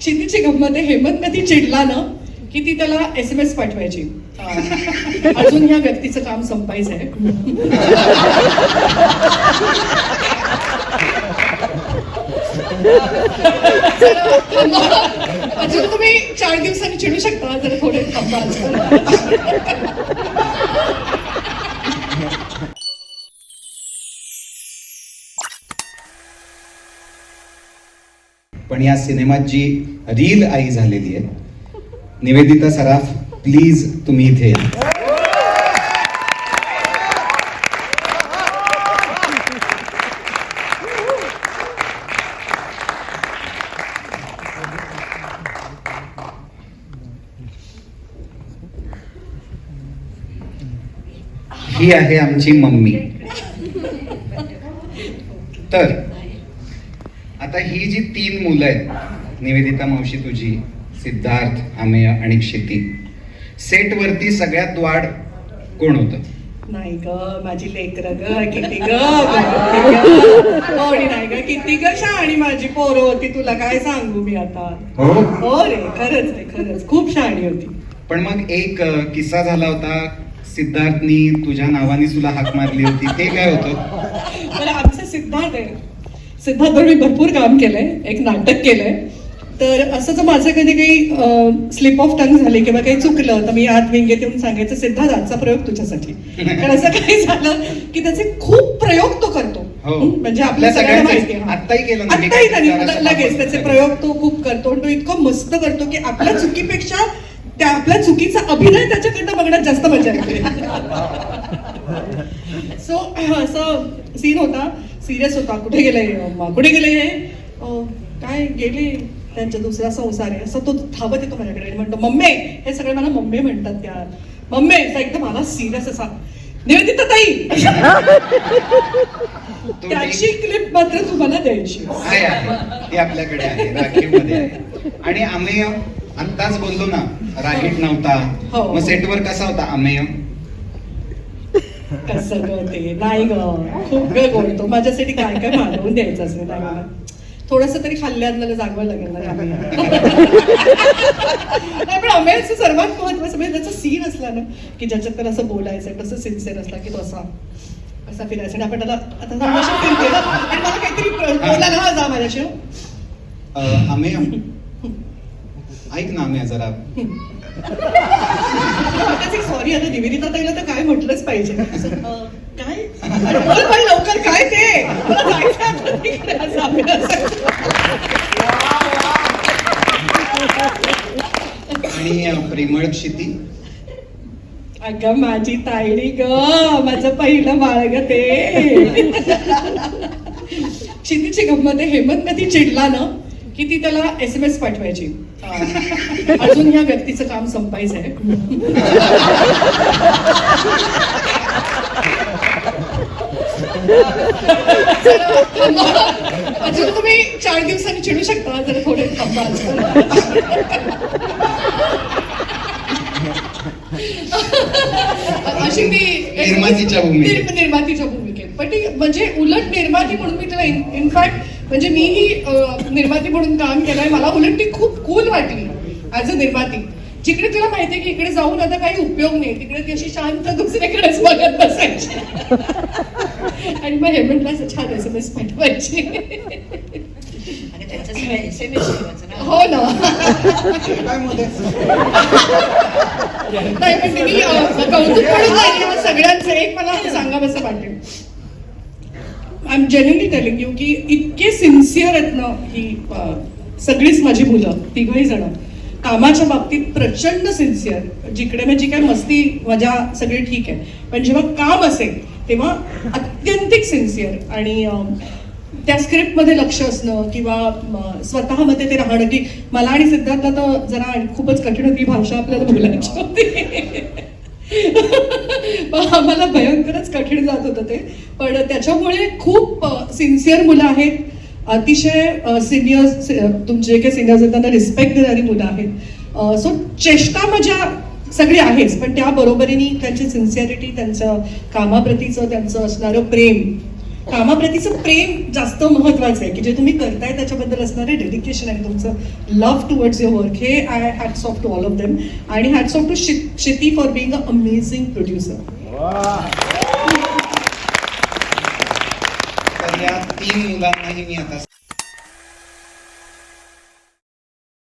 क्षितीची गंमत आहे हेमंत कधी चिडला ना की ती त्याला एस एम एस पाठवायची. अजून ह्या व्यक्तीचं काम संपायचं आहे. अजून तुम्ही चार दिवसांनी चिडू शकता जर थोडे थांबा. पण या सिनेमात जी रील आई झालेली आहे निवेदिता सराफ प्लीज तुम्ही इथे या. ही आहे आमची मम्मी. तर आता ही जी तीन मुलं आहेत निवेदिता मावशी तुझी सिद्धार्थ अमेय आणि क्षिती सेट वरती सगळ्यात वाढ कोण होतं? नाही ग माझी लेकर ग किती ग कोणी नाही ग किती ग शहाणी माझी पोरं होती तुला काय सांगू मी आता? हो? हो रे खरंच रे खरंच खूप शहाणी होती. पण मग एक अ, किस्सा झाला होता सिद्धार्थनी तुझ्या नावाने तुला हाक मारली होती ते काय होतं? मला आमचे सिद्धार्थ आहे. सिद्धार्थवर मी भरपूर काम केलंय एक नाटक केलंय तर असं जर माझं कधी काही स्लिप ऑफ टंग झाले किंवा काही चुकलं तर मी आत विंगेत येऊन सांगायचं सिद्धार्थ आजचा प्रयोग तुझ्यासाठी कारण असं काही झालं की त्याचे खूप प्रयोग तो करतो हो. म्हणजे आपल्या सगळ्यांना. माहिती. आत्ताही त्यांनी लगेच त्याचे. प्रयोग तो खूप करतो आणि तो इतकं मस्त करतो की आपल्या चुकीपेक्षा त्या आपल्या चुकीचा अभिनय त्याच्याकडनं बघण्यात जास्त मजा येते सो असं सीन होता सिरियस होता. कुठे गेले? कुठे गेले हे? काय गेले? त्यांच्या दुसरा संसार. आहे असं तो धावत येतो माझ्याकडे. आणि म्हणतो मम्मी हे सगळे मला मम्मी म्हणतात त्या मम्मी एकदम मला सिरियस असा. निवेदिता ताई. त्याची क्लिप मात्र तुम्हाला द्यायची. आहे आहे. ती आपल्याकडे आहे आहे. आणि अमेय आत्ताच बोललो ना रागीट नव्हता. हो. मग सेटवर कसा होता अमेय? कसं ग ते नाही ग खूप वेळ बोलतो माझ्यासाठी काय काय मागवून द्यायचं असं नाही मला थोडस तरी खाल्ल्यातलं जागवं लागेल ना नाही पण अमेयचं सर्वात महत्वाचं म्हणजे त्याचा सीन असला ना की ज्याच्यात तर असं बोलायचं कसं सिन्सिअर असला की तो असा असा फिरायचा आणि आपण त्याला आता फिरते ना, आणि मला काहीतरी बोलायला हा जा माझ्याशी हं. ऐक ना आम्ही जरा सॉरी आता निवेदिता ताईला तर काय म्हटलंच पाहिजे. काय? बाई लवकर काय ते. आणि प्रेमळ क्षिती? अगं माझी तायडी ग माझं पहिलं बाळ ग ते. क्षितीची गंमत आहे हेमंत कधी चिडला ना की ती त्याला एस एम एस पाठवायची. अजून ह्या व्यक्तीचं काम संपायचं आहे. अजून तुम्ही चार दिवसांनी चिडू शकता जर थोडे अशी मी निर्मातीच्या निर्मातीच्या भूमिकेत. पण ती म्हणजे उलट निर्माती म्हणून मी तिला इनफॅक्ट म्हणजे मीही निर्माती म्हणून काम केलंय. मला उलट ती खूप कूल वाटली ऍज अ निर्माती. जिकडे तिला माहितीये की इकडे जाऊन आता काही उपयोग नाही तिकडे ती अशी शांत दुसरीकडेच बघत बसायची. आणि मग हेमंतला असं छान एस एम एस पाठवायची. हो ना. नाही कौतुक म्हणून सगळ्यांचं. एक मला सांगावंसं वाटेल I am genuinely telling you की इतके सिन्सिअर आहेत ना ही सगळीच माझी मुलं तिघही जण. कामाच्या बाबतीत प्रचंड सिन्सिअर जिकडे म्हणजे काय मस्ती मजा सगळी ठीक आहे. पण जेव्हा काम असेल तेव्हा अत्यंतिक सिन्सिअर आणि त्या स्क्रिप्टमध्ये लक्ष असणं किंवा स्वतःमध्ये ते राहणं की मला आणि सिद्धार्थला तर जरा खूपच कठीण होती भाषा आपल्याला बोलायची होती. आम्हाला भयंकर कठीण जात होतं ते. पण त्याच्यामुळे खूप सिन्सिअर मुलं आहेत. अतिशय सिनियर तुमचे जे काही सिनियर्स आहेत त्यांना रिस्पेक्ट देणारी मुलं आहेत. सो चेष्टा मजा सगळी आहेच पण त्या बरोबरीने त्यांची सिन्सिअरिटी त्यांचं कामाप्रतीचं त्यांचं असणारं प्रेम. कामाप्रतीचं प्रेम जास्त महत्वाचं आहे की जे तुम्ही करताय त्याच्याबद्दल असणारे डेडिकेशन आहे तुमचं. लव्ह टुवर्ड्स युअर वर्क हे I hats off to all of them आणि hats off to Shiti for being a amazing producer तर या तीन मुलांनाही मी आता